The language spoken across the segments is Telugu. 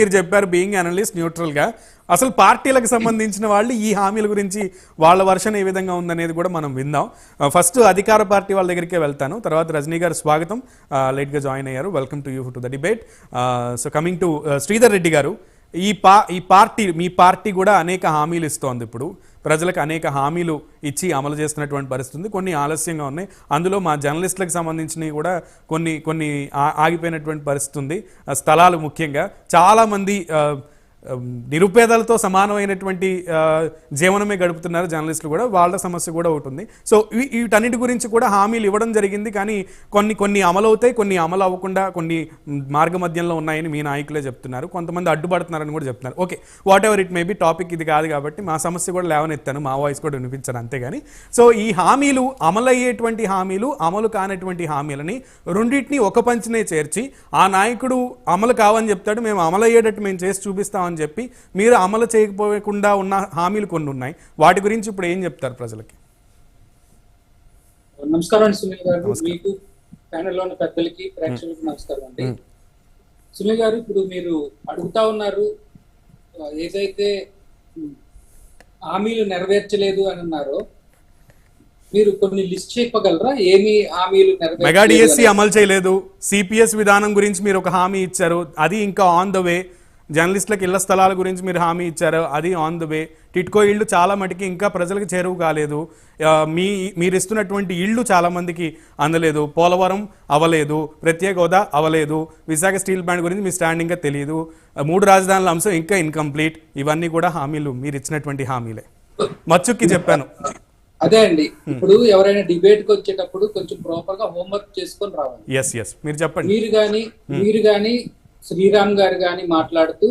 మీరు చెప్పారు బీయింగ్ అనలిస్ట్ న్యూట్రల్గా. అసలు పార్టీలకు సంబంధించిన వాళ్ళు ఈ హామీల గురించి వాళ్ళ వర్షన్ ఏ విధంగా ఉందనేది కూడా మనం విందాం. ఫస్ట్ అధికార పార్టీ వాళ్ళ దగ్గరికే వెళ్తాను. తర్వాత రజనీ గారు స్వాగతం. లేట్గా జాయిన్ అయ్యారు. Welcome to you to the debate so coming to Sridhar Reddy గారు ఈ పా ఈ పార్టీ మీ పార్టీ కూడా అనేక హామీలు ఇస్తోంది ఇప్పుడు. ప్రజలకు అనేక హామీలు ఇచ్చి అమలు చేస్తున్నటువంటి పరిస్థితి ఉంది. కొన్ని ఆలస్యంగా ఉన్నాయి. అందులో మా జర్నలిస్టులకు సంబంధించినవి కూడా కొన్ని కొన్ని ఆగిపోయినటువంటి పరిస్థితి ఉంది. స్థలాలు ముఖ్యంగా చాలామంది నిరుపేదలతో సమానమైనటువంటి జీవనమే గడుపుతున్నారు జర్నలిస్టులు కూడా. వాళ్ళ సమస్య కూడా ఉంటుంది సో వీటన్నిటి గురించి కూడా హామీలు ఇవ్వడం జరిగింది. కానీ కొన్ని కొన్ని అమలు అవుతాయి కొన్ని అమలు అవ్వకుండా కొన్ని మార్గమధ్యంలో ఉన్నాయని మీ నాయకులే చెప్తున్నారు. కొంతమంది అడ్డుపడుతున్నారని కూడా చెప్తున్నారు. Okay whatever it may be topic ఇది కాదు కాబట్టి మా సమస్య కూడా లేవనెత్తాను. మా వాయిస్ కూడా వినిపించాను అంతేగాని. సో ఈ హామీలు అమలు అయ్యేటువంటి హామీలు అమలు కానటువంటి హామీలని రెండింటిని ఒక పంచినే చేర్చి ఆ నాయకుడు అమలు కావని చెప్తాడు. మేము అమలయ్యేటట్టు మేము చేసి చూపిస్తామని చెప్పి మీరు అమలు చేయకపోకుండా ఉన్న హామీలు కొన్ని ఉన్నాయి. వాటి గురించి ఇప్పుడు ఏం చెప్తారు ప్రజలకి? నమస్కారం సునీల్ గారు. మీకు ప్యానెల్లో ఉన్న పెద్దలకి ప్రేక్షకులకు నమస్కారం అండి. సునీల్ గారు ఇప్పుడు మీరు అడుగుతా ఉన్నారు ఏదైతే హామీలు నెరవేర్చలేదు అని అన్నారో మీరు కొన్ని లిస్ట్ చెప్పగలరా ఏమి హామీలు మెగా డిఎస్సి? అమలు చేయలేదు. సిపిఎస్ విధానం గురించి మీరు ఒక హామీ ఇచ్చారు. అది ఇంకా ఆన్ ద వే జర్నలిస్టులకు ఇళ్ళ స్థలాల గురించి మీరు హామీ ఇచ్చారు అది ఆన్ ద వే టిట్కో ఇళ్ళు చాలా మటుకి ఇంకా ప్రజలకు చేరువు కాలేదు. మీ మీరు ఇస్తున్నటువంటి ఇళ్ళు చాలా మందికి అందలేదు. పోలవరం అవ్వలేదు ప్రత్యేక హోదా అవ్వలేదు విశాఖ స్టీల్ ప్లాంట్ గురించి మీ స్టాండ్ ఇంకా తెలియదు మూడు రాజధానుల అంశం ఇంకా ఇన్కంప్లీట్ ఇవన్నీ కూడా హామీలు మీరు ఇచ్చినటువంటి హామీలే. మచ్చుక్కి చెప్పాను. అదే అండి. ఇప్పుడు ఎవరైనా డిబేట్కి వచ్చేటప్పుడు కొంచెం ప్రాపర్గా హోంవర్క్ చేసుకొని రావాలి. ఎస్ ఎస్ మీరు చెప్పండి. మీరు గాని మీరు గాని శ్రీరామ్ గారు గాని మాట్లాడుతూ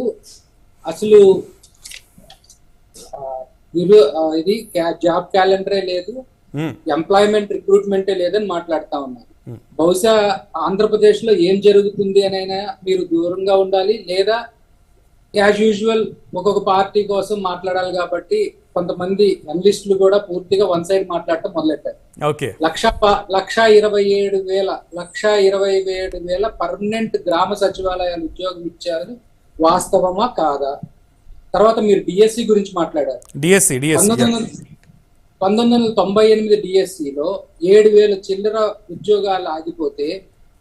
అసలు ఇది జాబ్ క్యాలెండరే లేదు. ఎంప్లాయ్మెంట్ రిక్రూట్మెంటే లేదని మాట్లాడుతా ఉన్నారు. బహుశా ఆంధ్రప్రదేశ్లో ఏం జరుగుతుంది అని అయినా మీరు దూరంగా ఉండాలి లేదా యాజ్ యూజువల్ ఒక్కొక్క పార్టీ కోసం మాట్లాడాలి కాబట్టి కొంతమంది అనలిస్టులు కూడా పూర్తిగా వన్ సైడ్ మాట్లాడటం మొదలెట్టారు. లక్ష లక్ష ఇరవై ఏడు వేల లక్ష ఇరవై ఏడు వేల పర్మనెంట్ గ్రామ సచివాలయాలు ఉద్యోగం ఇచ్చారు. వాస్తవమా కాదా? తర్వాత మీరు డిఎస్సి గురించి మాట్లాడారు. డిఎస్సి డిఎస్సి పంతొమ్మిది వందల తొంభై ఎనిమిది డిఎస్సిలో ఏడు వేల చిల్లర ఉద్యోగాలు ఆగిపోతే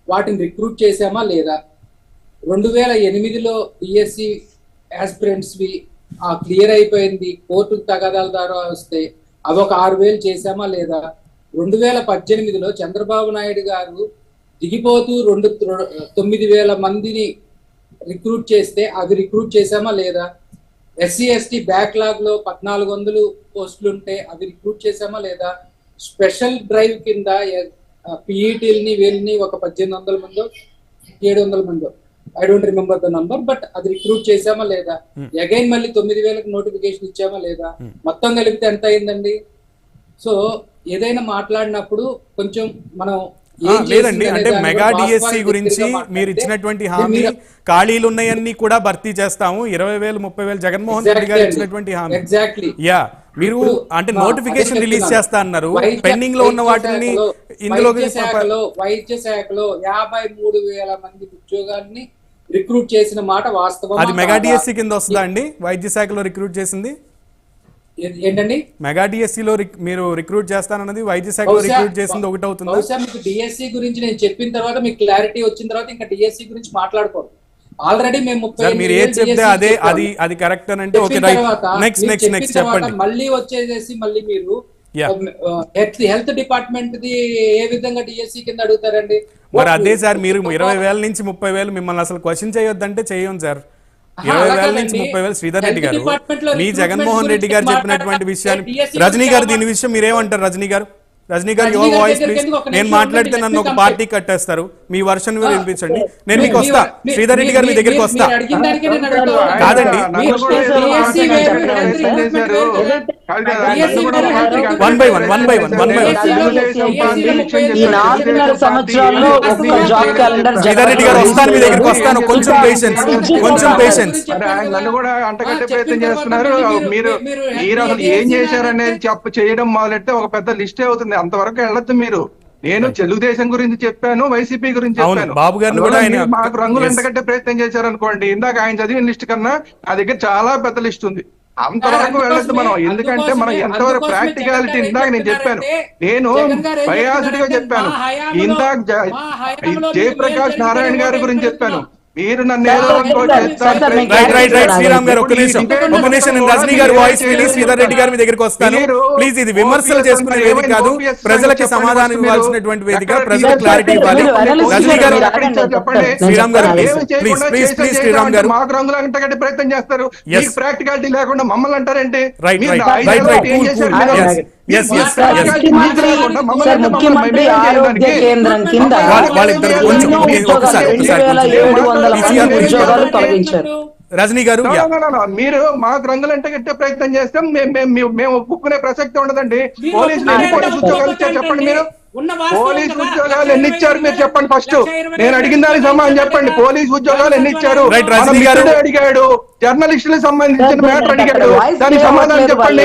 వాటిని రిక్రూట్ చేశామా లేదా? రెండు వేల ఎనిమిదిలో డిఎస్సి ఆస్పిరెంట్స్ వి ఆ క్లియర్ అయిపోయింది. కోర్టుకు తగాదాల ద్వారా వస్తే అవి ఒక ఆరు వేలు చేశామా లేదా? రెండు వేల పద్దెనిమిదిలో చంద్రబాబు నాయుడు గారు దిగిపోతూ రెండు తొమ్మిది వేల మందిని రిక్రూట్ చేస్తే అవి రిక్రూట్ చేశామా లేదా? ఎస్సీ ఎస్టీ బ్యాక్లాగ్లో పద్నాలుగు వందలు పోస్టులు ఉంటే అవి రిక్రూట్ చేశామా లేదా? స్పెషల్ డ్రైవ్ కింద పిఈటీల్ని వీళ్ళని ఒక పద్దెనిమిది వందల మందో ఏడు వందల మందో. I don't remember the number but అది రిక్రూట్ చేశామా లేదా? అగైన్ మళ్ళీ తొమ్మిది వేలకు నోటిఫికేషన్ ఇచ్చామా లేదా? మొత్తం కలిపితే ఎంత అయిందండి? సో ఏదైనా మాట్లాడినప్పుడు కొంచెం మనం లేదండి. అంటే మెగా డిఎస్సి గురించి మీరు ఇచ్చినటువంటి హామీ ఖాళీలు ఉన్నాయన్నీ కూడా భర్తీ చేస్తాము. ఇరవై వేలు ముప్పై వేలు జగన్మోహన్ రెడ్డి గారు ఇచ్చినటువంటి హామీ. యా మీరు అంటే నోటిఫికేషన్ రిలీజ్. చేస్తా అన్నారు. పెండింగ్లో ఉన్న వాటిని ఇందులోకి వైద్య శాఖలో యాభై మూడు వేల మంది ఉద్యోగాల్ని రిక్రూట్ చేసిన మాట వాస్తవం అది మెగా డిఎస్సి కింద వస్తుందా అండి? వైద్య శాఖలో రిక్రూట్ చేసింది? ఏంటండి? మెగా డిఎస్సి లో మీరు రిక్రూట్ చేస్తానన్నది వైద్య శాఖలో రిక్రూట్ చేసింది ఒకటి అవుతుందా? బహుశా మీకు డిఎస్సి గురించి నేను చెప్పిన తర్వాత మీకు క్లారిటీ వచ్చిన తర్వాత ఇంకా డిఎస్సి గురించి మాట్లాడుకోరు ఆల్రెడీ మేము ముప్పై మీరు ఏది వేలు చెప్తే అదే. అది అది కరెక్ట్ అని అంటే okay right. Next next next చెప్పండి. మళ్ళీ వచ్చేసేసి మళ్ళీ మీరు. హెల్త్ డిపార్ట్మెంట్ ది ఏ విధంగా డిఎస్సి కింద అడుగుతారండి? మరి అదే సార్ మీరు ఇరవై వేల నుంచి ముప్పై వేలు మిమ్మల్ని అసలు క్వశ్చన్ చేయొద్దంటే చేయం సార్. ఇరవై వేల నుంచి. ముప్పై వేలు శ్రీధర్ రెడ్డి గారు. మీ జగన్మోహన్ రెడ్డి గారు చెప్పినటువంటి విషయాన్ని రజనీ గారు దీని విషయం మీరేమంటారు రజనీ గారు? రజనీ గారు యువర్ వాయిస్ ప్లీజ్ నేను మాట్లాడితే నన్ను ఒక పార్టీ కట్టేస్తారు మీ వర్షన్ మీరు వినిపించండి నేను మీకు వస్తా శ్రీధర్ రెడ్డి గారు మీ దగ్గరికి వస్తా. కాదండి. ఈ చేస్తారు. నాలుగున్నర తెలుగుదేశం సంవత్సరాల్లో పార్టీ ఒక్క జాబ్ క్యాలెండర్ శ్రీధర్ రెడ్డి గారు వస్తాను మీ దగ్గరికి వస్తాను కొంచెం పేషెన్స్ కొంచెం పేషెన్స్ నన్ను కూడా అంటగట్టే ప్రయత్నం చేస్తున్నారు మీరు- మీరు అసలు ఏం చేశారనేది చెప్ప చేయడం మొదలెడితే ఒక పెద్ద లిస్టే అవుతుంది అంతవరకు వెళ్ళొద్దు మీరు. నేను తెలుగుదేశం గురించి చెప్పాను వైసీపీ గురించి చెప్పాను. బాబు గారిని కూడా ఆయన- మాకు రంగులు. ఎంతకంటే ప్రయత్నం చేశారు అనుకోండి ఇందాక ఆయన చదివిన లిస్ట్ కన్నా నా దగ్గర చాలా పెద్ద లిస్ట్ ఉంది. అంతవరకు వెళ్ళొద్దు మనం. ఎందుకంటే మనం ఎంతవరకు ప్రాక్టికాలిటీ ఇందాక నేను చెప్పాను. నేను బయాసుడిగా చెప్పాను. ఇందాక జయప్రకాష్ నారాయణ గారి గురించి? చెప్పాను. మీరు నన్ను రైట్ రైట్ రైట్ శ్రీరామ్ గారు ఒక్క నిమిషం. ఒక్క నిమిషం. నేను రజనీ గారి వాయిస్ విని శ్రీధర్ రెడ్డి గారి మీ దగ్గరికి వస్తాను. ప్లీజ్ ఇది విమర్శలు చేసుకునే వేదిక? కాదు. ప్రజలకి సమాధానం ఇవ్వాల్సినటువంటి. వేదిక ప్రజలకు క్లారిటీ ఇవ్వాలి. రజనీ గారు శ్రీరామ్ గారు. ప్లీజ్ ప్లీజ్ ప్లీజ్ శ్రీరామ్ గారు. మాకు రంగులు అంటగట్టే ప్రయత్నం చేస్తారు. ప్రాక్టికాలిటీ లేకుండా మమ్మల్ని అంటారంటే? రైట్ మీరు రైట్ ఐదు రైట్ ఏళ్ళు రైట్ ముఖ్యమంత్రి ఆరోగ్య కేంద్రం కింద ఉద్యోగాలు తొలగించారు. రజనీ గారు. మీరు మాకు రంగులు అంటే కట్టే ప్రయత్నం చేస్తాం. మేము మేము- మేము- మేము ఒప్పుకునే ప్రసక్తి ఉండదండి. పోలీసులు ఎన్ని ఒప్పుకునే పోలీసు ఉద్యోగాలు ఇచ్చారు చెప్పండి మీరు. పోలీసు. ఉద్యోగాలు ఎన్ని ఇచ్చారు మీరు చెప్పండి ఫస్ట్ నేను అడిగిన దానికి సమాధానం చెప్పండి. పోలీసు ఉద్యోగాలు ఎన్ని ఇచ్చారు అడిగాడు. జర్నలిస్టులకు సంబంధించిన మ్యాటర్ అడిగాడు. దానికి సమాధానం. చెప్పండి.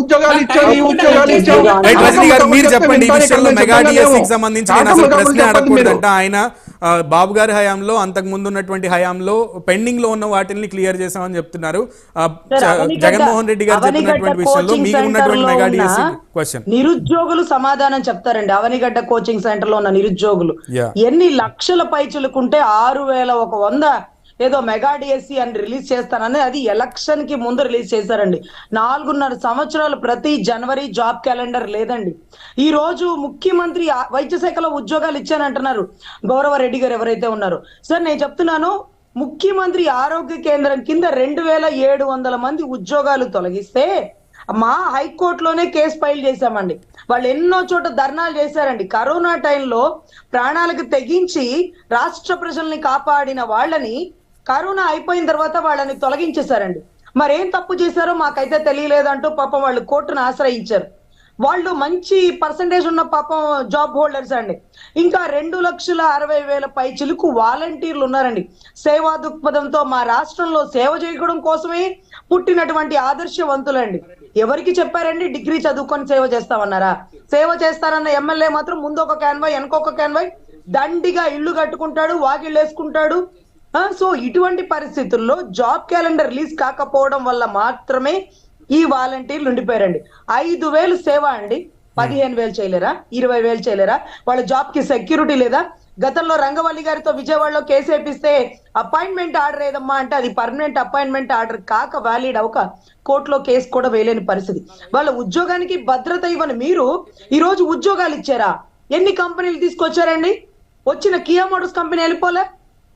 ఉద్యోగాలు ఇచ్చారు ఈ ఉద్యోగాలు ఇచ్చారు. మీరు చెప్పండి. సంబంధించి ఆయన బాబు గారి హయాంలో అంతకు ముందు ఉన్నటువంటి హయాంలో పెండింగ్లో ఉన్న వాటిని క్లియర్ చేశామని చెప్తున్నారు. జగన్మోహన్ రెడ్డి గారు చెప్పినటువంటి విషయంలో మీకు ఉన్నటువంటి మెగా డిఎస్సి క్వశ్చన్ నిరుద్యోగులు సమాధానం చెప్తారండి. అవనిగడ్డ కోచింగ్ సెంటర్లో ఉన్న నిరుద్యోగులు. ఎన్ని లక్షల పైచులుకుంటే ఆరు వేల ఒక వంద ఏదో మెగా డిఎస్సి అని రిలీజ్ చేస్తానని అది ఎలక్షన్కి ముందు రిలీజ్ చేశారండి. నాలుగున్నర సంవత్సరాలు ప్రతి జనవరి జాబ్ క్యాలెండర్ లేదండి. ఈ రోజు ముఖ్యమంత్రి వైద్య శాఖలో ఉద్యోగాలు ఇచ్చానంటున్నారు. గౌరవ రెడ్డి గారు ఎవరైతే ఉన్నారో. సార్ నేను చెప్తున్నాను ముఖ్యమంత్రి ఆరోగ్య కేంద్రం కింద రెండు వేల ఏడు వందల మంది ఉద్యోగాలు తొలగిస్తే మా హైకోర్టులోనే కేసు ఫైల్ చేశామండి. వాళ్ళు ఎన్నో చోట ధర్నాలు చేశారండి. కరోనా టైంలో ప్రాణాలకు తెగించి రాష్ట్ర ప్రజల్ని కాపాడిన వాళ్ళని కరోనా అయిపోయిన తర్వాత వాళ్ళని తొలగించేశారండి. మరేం తప్పు చేశారో మాకైతే తెలియలేదంటూ పాపం వాళ్ళు కోర్టును ఆశ్రయించారు. వాళ్ళు మంచి పర్సంటేజ్ ఉన్న పాపం జాబ్ హోల్డర్స్ అండి. ఇంకా రెండు లక్షల అరవై వేల పై చిలుకు వాలంటీర్లు ఉన్నారండి. సేవా దృక్పథంతో మా రాష్ట్రంలో సేవ చేయడం కోసమే పుట్టినటువంటి ఆదర్శవంతులండి. ఎవరికి చెప్పారండి? డిగ్రీ చదువుకొని సేవ చేస్తామన్నారా? సేవ చేస్తారన్న ఎమ్మెల్యే మాత్రం ముందు ఒక క్యాన్వై వెనకొక క్యాన్వాయ్ దండిగా ఇల్లు కట్టుకుంటాడు వాకిళ్ళు వేసుకుంటాడు సో ఇటువంటి పరిస్థితుల్లో జాబ్ క్యాలెండర్ రిలీజ్ కాకపోవడం వల్ల మాత్రమే ఈ వాలంటీర్లు ఉండిపోయారండి. ఐదు వేలు సేవ అండి. పదిహేను వేలు చేయలేరా? ఇరవై వేలు చేయలేరా? వాళ్ళ జాబ్కి సెక్యూరిటీ లేదా? గతంలో రంగవల్లి గారితో విజయవాడలో కేసు వేపిస్తే అపాయింట్మెంట్ ఆర్డర్ ఏదమ్మా అంటే అది పర్మనెంట్ అపాయింట్మెంట్ ఆర్డర్ కాక వ్యాలిడ్ అవక కోర్టులో కేసు కూడా వేయలేని పరిస్థితి. వాళ్ళ ఉద్యోగానికి భద్రత ఇవ్వని మీరు ఈ రోజు ఉద్యోగాలు ఇచ్చారా? ఎన్ని కంపెనీలు తీసుకొచ్చారండి? వచ్చిన కియా మోటార్స్ కంపెనీ వెళ్ళిపోలే?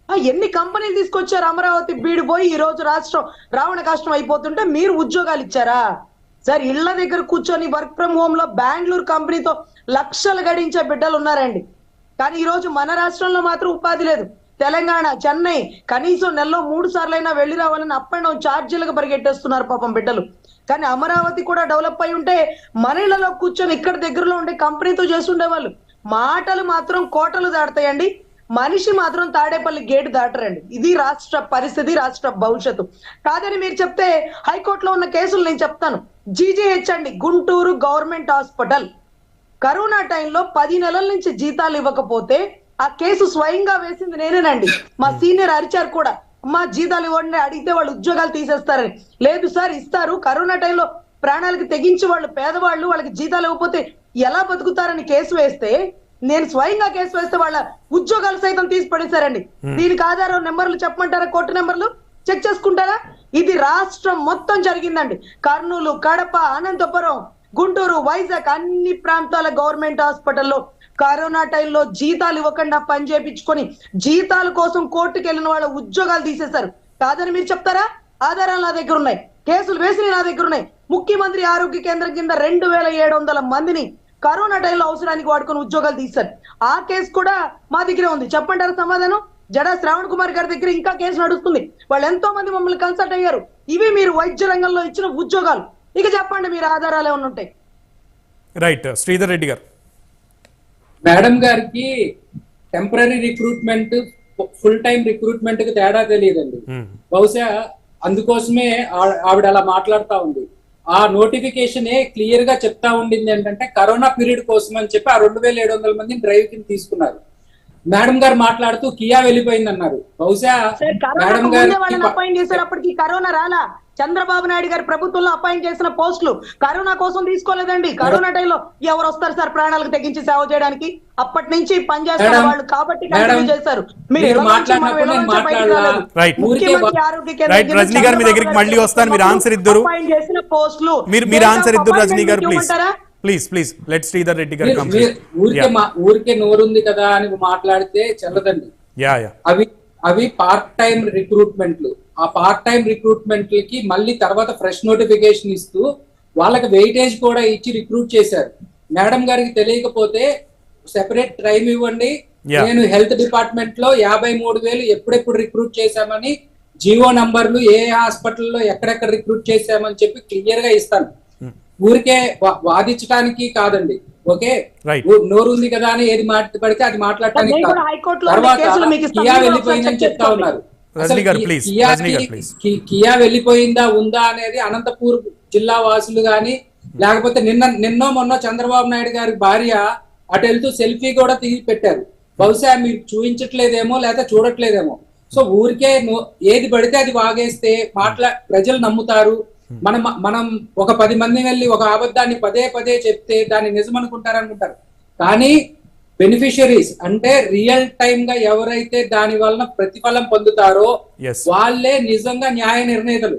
ఎన్ని కంపెనీలు తీసుకొచ్చారు అమరావతి బీడు పోయి ఈ రోజు రాష్ట్రం రావణ కష్టం అయిపోతుంటే మీరు ఉద్యోగాలు ఇచ్చారా? సార్ ఇళ్ళ దగ్గర కూర్చొని వర్క్ ఫ్రం హోమ్లో బెంగళూరు కంపెనీతో లక్షలు గడించే బిడ్డలు ఉన్నారండి. కానీ ఈ రోజు మన రాష్ట్రంలో మాత్రం ఉపాధి లేదు. తెలంగాణ చెన్నై కనీసం నెలలో మూడు సార్లైనా వెళ్ళి రావాలని అప్ అండ్ డౌన్ ఛార్జీలకు పరిగెట్టేస్తున్నారు పాపం బిడ్డలు. కానీ అమరావతి కూడా డెవలప్ అయి ఉంటే మన ఇళ్ళలో కూర్చొని ఇక్కడ దగ్గరలో ఉండే కంపెనీతో చేస్తుండే వాళ్ళు మాటలు మాత్రం కోటలు దాడతాయండి మనిషి మాత్రం తాడేపల్లి గేటు దాటరండి. ఇది రాష్ట్ర పరిస్థితి రాష్ట్ర భవిష్యత్తు. కాదని మీరు చెప్తే హైకోర్టులో ఉన్న కేసులు నేను చెప్తాను. జీజీహెచ్ అండి గుంటూరు గవర్నమెంట్ హాస్పిటల్. కరోనా టైంలో పది నెలల నుంచి జీతాలు ఇవ్వకపోతే ఆ కేసు స్వయంగా వేసింది నేనేనండి. మా సీనియర్ అరిచారు కూడా. మా జీతాలు ఇవ్వండి అడిగితే వాళ్ళు ఉద్యోగాలు తీసేస్తారని. లేదు సార్ ఇస్తారు. కరోనా టైంలో ప్రాణాలకు తెగించి వాళ్ళు పేదవాళ్ళు వాళ్ళకి జీతాలు ఇవ్వకపోతే ఎలా బతుకుతారని కేసు వేస్తే నేను స్వయంగా కేసు వేస్తే వాళ్ళ ఉద్యోగాలు సైతం తీసి పడేశారండి. దీనికి ఆధారం నెంబర్లు చెప్పమంటారా? కోర్టు నెంబర్లు? చెక్ చేసుకుంటారా? ఇది రాష్ట్రం మొత్తం జరిగిందండి. కర్నూలు కడప అనంతపురం గుంటూరు వైజాగ్ అన్ని ప్రాంతాల గవర్నమెంట్ హాస్పిటల్లో కరోనా టైంలో జీతాలు ఇవ్వకుండా పని చేపించుకొని జీతాల కోసం కోర్టుకు వెళ్ళిన వాళ్ళ ఉద్యోగాలు తీసేశారు. కాదని మీరు చెప్తారా? ఆధారాలు నా దగ్గర ఉన్నాయి. కేసులు వేసి నా దగ్గర ఉన్నాయి. ముఖ్యమంత్రి ఆరోగ్య కేంద్రం కింద రెండు వేల ఏడు వందల మందిని కరోనా టైంలో అవసరానికి వాడుకొని ఉద్యోగాలు తీశారు. ఆ కేసు కూడా మా దగ్గరే ఉంది. చెప్పంటారా సమాధానం? జడా శ్రావణ్ కుమార్ గారి దగ్గర ఇంకా కేసు నడుస్తుంది. వాళ్ళు ఎంతో మంది మమ్మల్ని కన్సల్ట్ అయ్యారు. ఇవి మీరు వైద్య రంగంలో ఇచ్చిన ఉద్యోగాలు. ఇక చెప్పండి మీరు ఆధారాలు ఏమైనా ఉంటాయి రైట్ శ్రీధర్ రెడ్డి గారు. మేడం గారికి టెంపరీ రిక్రూట్మెంట్ ఫుల్ టైం రిక్రూట్మెంట్కి తేడా తెలియదండి. బహుశా అందుకోసమే ఆవిడ అలా మాట్లాడుతా ఉంది. ఆ నోటిఫికేషన్ క్లియర్గా చెప్తా ఉండింది ఏంటంటే కరోనా పీరియడ్ కోసం అని చెప్పి ఆ రెండు వేల ఏడు వందల మందిని డ్రైవ్ కింద తీసుకున్నారు. మేడం గారు మాట్లాడుతూ కియా వెళ్ళిపోయింది అన్నారు బహుశా మేడం చేసేటప్పటికి కరోనా రాలా? చంద్రబాబు నాయుడు గారి ప్రభుత్వంలో అపాయింట్ చేసిన పోస్టులు కరోనా కోసం తీసుకోలేదండి. కరోనా టైంలో ఎవరు వస్తారు సార్ ప్రాణాలకు తెగించి సేవ చేయడానికి? అప్పటి నుంచి పనిచేస్తున్న వాళ్ళు కాబట్టి చేశారు రజనీ గారు మీ దగ్గరికి మళ్ళీ వస్తాను. మీరు answer ఇద్దరు. అపాయింట్ చేసిన పోస్టులు మీరు మీరు ఆన్సర్ ఇద్దరు రజనీ గారు please? Please please let Sridhar Reddy గారు ఊరికే ఊరికే నోరుంది కదా అని మాట్లాడితే చెల్లదండి. యా యా అవి అవి పార్ట్ టైం రిక్రూట్మెంట్లు ఆ పార్ట్ టైం రిక్రూట్మెంట్లకి మళ్ళీ తర్వాత ఫ్రెష్ నోటిఫికేషన్ ఇస్తూ వాళ్ళకి వెయిటేజ్ కూడా ఇచ్చి రిక్రూట్ చేశారు. మేడం గారికి తెలియకపోతే సెపరేట్ టైం ఇవ్వండి. నేను హెల్త్ డిపార్ట్మెంట్లో యాభై మూడు వేలు ఎప్పుడెప్పుడు రిక్రూట్ చేశామని జియో నంబర్లు ఏ హాస్పిటల్లో ఎక్కడెక్కడ రిక్రూట్ చేశామని చెప్పి క్లియర్గా ఇస్తాను. ఊరికే వా- వాదించడానికి కాదండి ఓకే? నోరు ఉంది కదా అని ఏది మాట పడితే అది మాట్లాడటానికి నేను కాదు. కూడా హైకోర్టులో ఉండే తర్వాత కేసులు మీకు ఇస్తాను. కియా వెళ్ళిపోయిందని చెప్తా ఉన్నారు. కియా వెళ్ళిపోయిందా ఉందా అనేది అనంతపూర్ జిల్లా వాసులు గాని లేకపోతే నిన్న నిన్నో మొన్న చంద్రబాబు నాయుడు గారి భార్య అటు వెళ్తూ సెల్ఫీ కూడా తీసి పెట్టారు. బహుశా మీరు చూపించట్లేదేమో లేదా చూడట్లేదేమో. సో ఊరికే ఏది పడితే అది వాగేస్తే మాట్లా ప్రజలు నమ్ముతారు. మనం మనం ఒక పది మంది వెళ్ళి ఒక అబద్ధాన్ని పదే పదే చెప్తే దాన్ని నిజం అనుకుంటారు అనుకుంటారు కానీ బెనిఫిషరీస్ అంటే రియల్ టైమ్గా ఎవరైతే దాని వలన ప్రతిఫలం పొందుతారో. వాళ్ళే నిజంగా న్యాయ నిర్ణేతలు.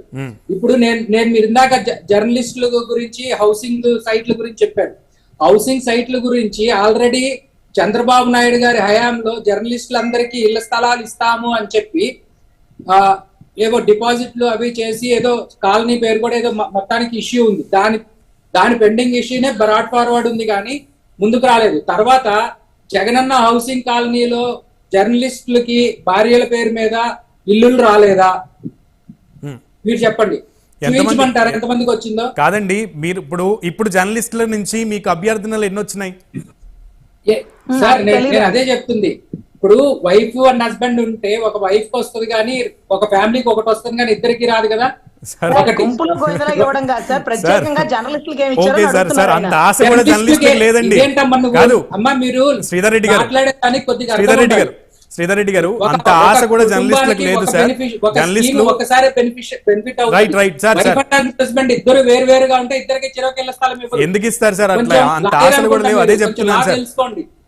ఇప్పుడు నేను నేను మీరు ఇందాక జర్నలిస్టుల గురించి హౌసింగ్ సైట్ల గురించి చెప్పాను. హౌసింగ్ సైట్ల గురించి ఆల్రెడీ చంద్రబాబు నాయుడు గారి హయాంలో జర్నలిస్టులందరికీ ఇళ్ళ స్థలాలు ఇస్తాము అని చెప్పి ఏవో డిపాజిట్లు అవి చేసి ఏదో కాలనీ పేరు కూడా ఏదో మొత్తానికి ఇష్యూ ఉంది. దాని దాని పెండింగ్ ఇష్యూనే బ్రాడ్ ఫార్వర్డ్ ఉంది కానీ ముందుకు రాలేదు. తర్వాత జగనన్న హౌసింగ్ కాలనీలో జర్నలిస్టులకి భార్యల పేరు మీద ఇల్లులు రాలేదా. మీరు చెప్పండి. చూపించమంటారా ఎంతమందికి వచ్చిందో? కాదండి మీరు ఇప్పుడు ఇప్పుడు జర్నలిస్టుల నుంచి మీకు అభ్యర్థనలు ఎన్ని వచ్చినాయి ఏ- సార్. నేను అదే చెప్తుంది. ఇప్పుడు వైఫ్ అండ్ హస్బెండ్ ఉంటే ఒక వైఫ్కి వస్తుంది కానీ ఒక ఫ్యామిలీకి ఒకటి వస్తుంది కానీ ఇద్దరికి రాదు కదా సార్ ఒకటి గుంపులో గోవిందరావు ఇవ్వడం కాదు సార్ ప్రత్యేకంగా జర్నలిస్టులకు ఏమి ఇచ్చారో ఓకే సార్ సార్ అంత ఆశ కూడా జర్నలిస్టులకే జర్నలిస్టులకు లేదండి ఇదేంటమ్మా నువ్వు? కాదు అమ్మా మీరు శ్రీధర్ రెడ్డి గారు. మాట్లాడేదానికి కొద్దిగా అర్థం శ్రీధర్ రెడ్డి ఉండాలి. గారు శ్రీధర్ రెడ్డి గారు అంత ఆశ కూడా జర్నలిస్టులకు లేదు సార్ జర్నలిస్టులు ఒకసారి బెనిఫిష్ benefit Right, right, sir, sir. Husband ఇద్దరు వేరు వేరుగా ఉంటే ఇద్దరికి చిరొకేళ్ళ స్థలం ఇవ్వరు. ఎందుకు ఇస్తారు సార్ అట్లా అంత ఆశలు కూడా లేవు అదే చెప్తున్నాను సార్.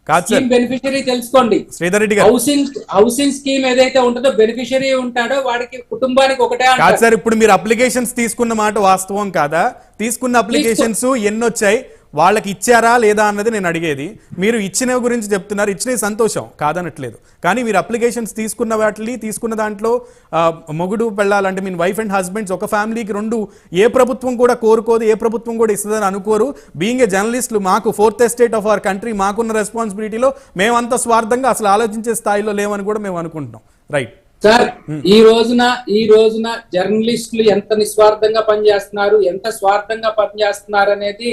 స్కీమ్ బెనిఫిషరీ తెలుసుకోండి. శ్రీధర్ రెడ్డి గారు. హౌసింగ్ హౌసింగ్ స్కీమ్ ఏదైతే ఉంటుందో బెనిఫిషరీ ఉంటాడో వాడికి కుటుంబానికి ఒకటే కాదు సార్ ఇప్పుడు మీరు అప్లికేషన్స్ తీసుకున్న మాట వాస్తవం కాదా? తీసుకున్న అప్లికేషన్స్ ఎన్ని వచ్చాయి వాళ్ళకి ఇచ్చారా లేదా అన్నది నేను అడిగేది. మీరు ఇచ్చిన గురించి చెప్తున్నారు ఇచ్చినవి సంతోషం కాదనట్లేదు. కానీ మీరు అప్లికేషన్స్ తీసుకున్న వాటిని తీసుకున్న దాంట్లో మొగుడు పెళ్ళాలంటే మీన్ వైఫ్ అండ్ హస్బెండ్స్ ఒక ఫ్యామిలీకి రెండు ఏ ప్రభుత్వం కూడా కోరుకోదు ఏ ప్రభుత్వం కూడా ఇస్తుందని అనుకోరు. బీయింగ్ ఏ జర్నలిస్టులు మాకు fourth estate of our country మాకున్న రెస్పాన్సిబిలిటీలో మేమంత స్వార్థంగా అసలు ఆలోచించే స్థాయిలో లేవని కూడా మేము అనుకుంటున్నాం. రైట్ సార్ ఈ రోజున ఈ రోజున జర్నలిస్టులు ఎంత నిస్వార్థంగా పనిచేస్తున్నారు ఎంత స్వార్థంగా పనిచేస్తున్నారు అనేది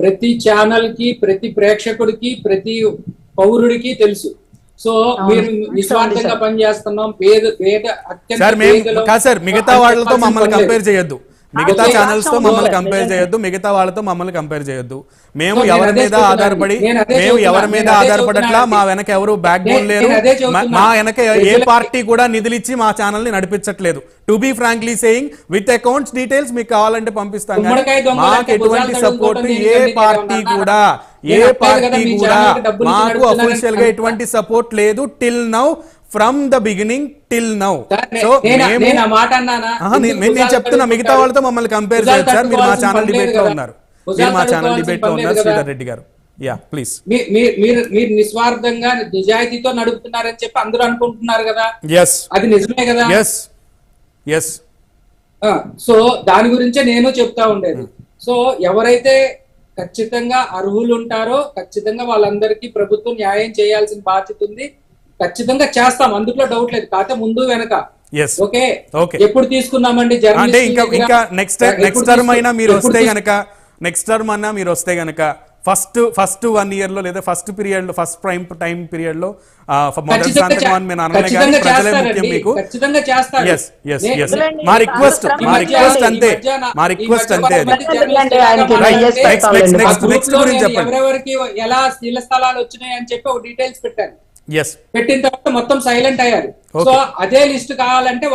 ప్రతి ఛానల్కి ప్రతి ప్రేక్షకుడికి ప్రతి పౌరుడికి తెలుసు. సో మీరు నిస్వార్థంగా పనిచేస్తున్నాం. పేద పేద అత్యంత సార్ మేము పేదలో- కాదు సార్ మిగతా వాళ్ళతో మమ్మల్ని. కంపేర్ చేయొద్దు. మిగతా ఛానల్స్తో మమ్మల్ని. కంపేర్ చేయొద్దు మిగతా వాళ్ళతో మమ్మల్ని కంపేర్ చేయొద్దు మేము ఎవరి మీద. ఆధారపడి మేము. ఎవరి మీద ఆధారపడట్లా మా. వెనక ఎవరు బ్యాక్ బోన్ లేరు మా- వెనక ఏ పార్టీ కూడా నిధులిచ్చి మా ఛానల్ని నడిపించట్లేదు to be frankly saying with accounts details మీకు కావాలంటే పంపిస్తాం మాకు ఎటువంటి సపోర్ట్ ఏ పార్టీ కూడా ఏ పార్టీ కూడా మాకు అఫీషియల్గా. ఎటువంటి సపోర్ట్ లేదు till now from the beginning till now so నేను- చెప్తున్నా మిగతా వాళ్ళతో మమ్మల్ని కంపేర్ చేయొచ్చు సార్. మీరు మా ఛానల్ డిబేట్లో. ఉన్నారు. మీరు మా ఛానల్ డిబేట్లో ఉన్నారు. శ్రీధర్ రెడ్డి గారు. యా ప్లీజ్ మీరు మీరు నిస్వార్థంగా నిజాయితీతో నడుపుతున్నారని చెప్పి అందరూ అనుకుంటున్నారు కదా. ఎస్ అది నిజమే కదా? ఎస్ ఎస్ ఆ, సో దాని గురించే నేను చెప్తా ఉండేది. సో ఎవరైతే ఖచ్చితంగా అర్హులు ఉంటారో ఖచ్చితంగా వాళ్ళందరికీ ప్రభుత్వం న్యాయం చేయాల్సిన బాధ్యత ఉంది. ఖచ్చితంగా చేస్తాం. అందులో డౌట్ లేదు. కాకపోతే ముందు వెనక. ఓకే. ఎప్పుడు తీసుకున్నామండి? అంటే ఇంకా? ఇంకా నెక్స్ట్ నెక్స్ట్ టర్మ్ అయినా మీరు వస్తే గనక నెక్స్ట్ టర్మ్ అన్నా మీరు వస్తే గనక ఫస్ట్ ఫస్ట్ వన్ ఇయర్లో లేదా ఫస్ట్ పీరియడ్లో ఫస్ట్ ప్రైమ్ టైం పీరియడ్లో. మా రిక్వెస్ట్ మా రిక్వెస్ట్ అంతే. మా రిక్వెస్ట్ అంతే నెక్స్ట్ గురించి చెప్పండి ఎవరెవరికి ఎలా స్థలాలు వచ్చినాయి అని చెప్పి ఒక డీటెయిల్స్ పెట్టాను. పెట్టిన తర్వాత మొత్తం సైలెంట్ అయ్యారు సో. అదే లిస్ట్ కావాలంటే